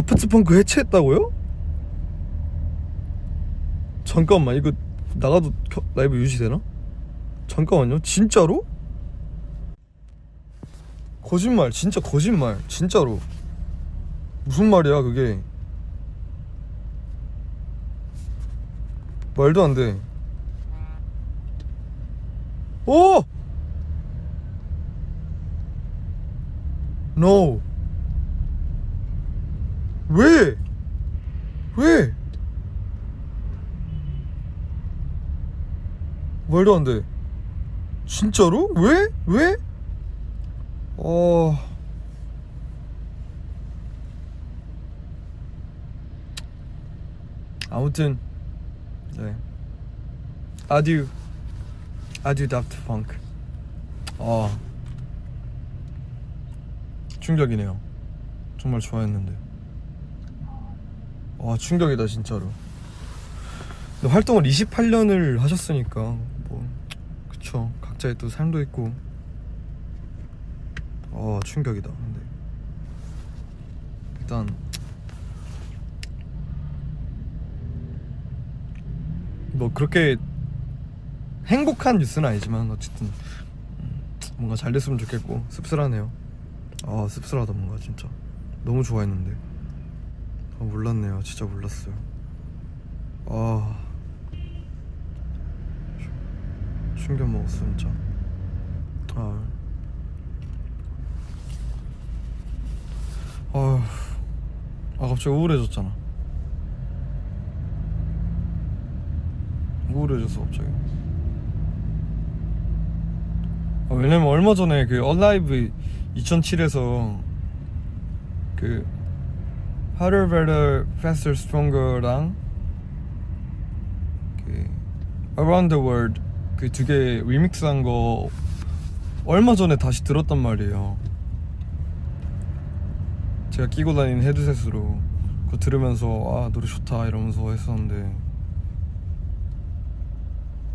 다프트 펑크 해체했다고요? 잠깐만 이거 나가도 켜- 라이브 유지되나? 잠깐만요 진짜로? 거짓말 진짜 거짓말 진짜로 무슨 말이야 그게 말도 안돼 오! No 왜? 왜? 말도 안 돼. 진짜로? 왜? 왜? 어. 아무튼 네. 아듀 아듀 다프트 펑크. 어. 충격이네요. 정말 좋아했는데. 와 충격이다 진짜로. 활동을 28년을 하셨으니까 뭐 그쵸. 각자의 또 삶도 있고. 어 충격이다 근데. 일단. 뭐 그렇게 행복한 뉴스는 아니지만 어쨌든. 음, 뭔가 잘 됐으면 좋겠고 씁쓸하네요. 아 씁쓸하다 뭔가 진짜. 너무 좋아했는데 아 몰랐네요. 진짜 몰랐어요. 아. 충격 먹었어 진짜. 아, 아, 아 갑자기 우울해졌잖아. 우울해졌어 갑자기. 아, 왜냐면 얼마 전에 그 얼라이브 2007에서 그 Harder, Better, Faster, Stronger랑 그 Around the World 그 두 개 리믹스한 거 얼마 전에 다시 들었단 말이에요. 제가 끼고 다니는 헤드셋으로 그거 들으면서 아 노래 좋다 이러면서 했었는데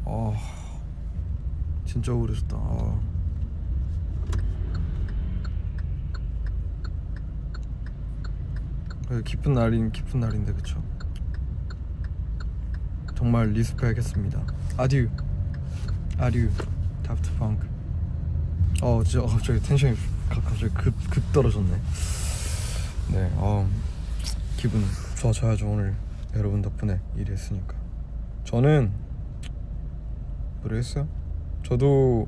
아 진짜 우울해졌다. 아. 그래, 기쁜 날인 기쁜 날인데 그쵸? 정말 리스펙했습니다. 아듀, 아듀, 다프트 펑크. 어, 진짜 어, 갑자기 텐션이 가- 갑자기 급, 급 떨어졌네. 네, 어, 기분 좋아져야죠 오늘 여러분 덕분에 일이 했으니까. 저는 모르겠어요. 저도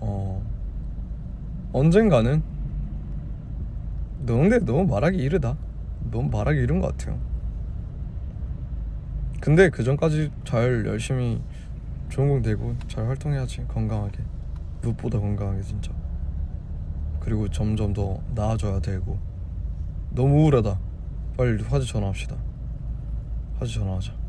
어 언젠가는 근데 너무 말하기 이르다. 너무 말하기 이른 것 같아요. 근데 그 전까지 잘 열심히 좋은 공 되고 잘 활동해야지 건강하게 무엇보다 건강하게 진짜. 그리고 점점 더 나아져야 되고 너무 우울하다. 빨리 화제 전화합시다. 화제 전화하자.